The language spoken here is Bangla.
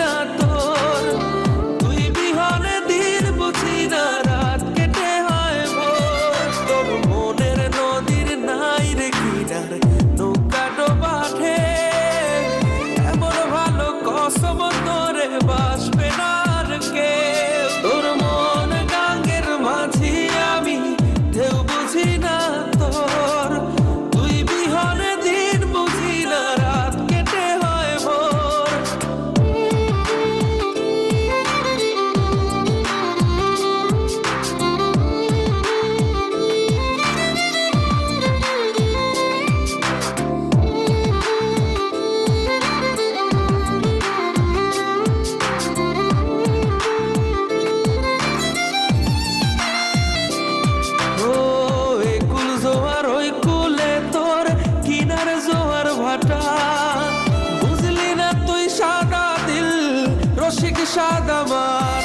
না তুই বিহনে দিন বুঝি না, রাত কেটে হয় ভোর। তোর মনের নদীর নাই রে কিনার, নৌকা এমন ভালো কসম বুঝলি না তুই সাদা দিল রসিক সাদা মাটা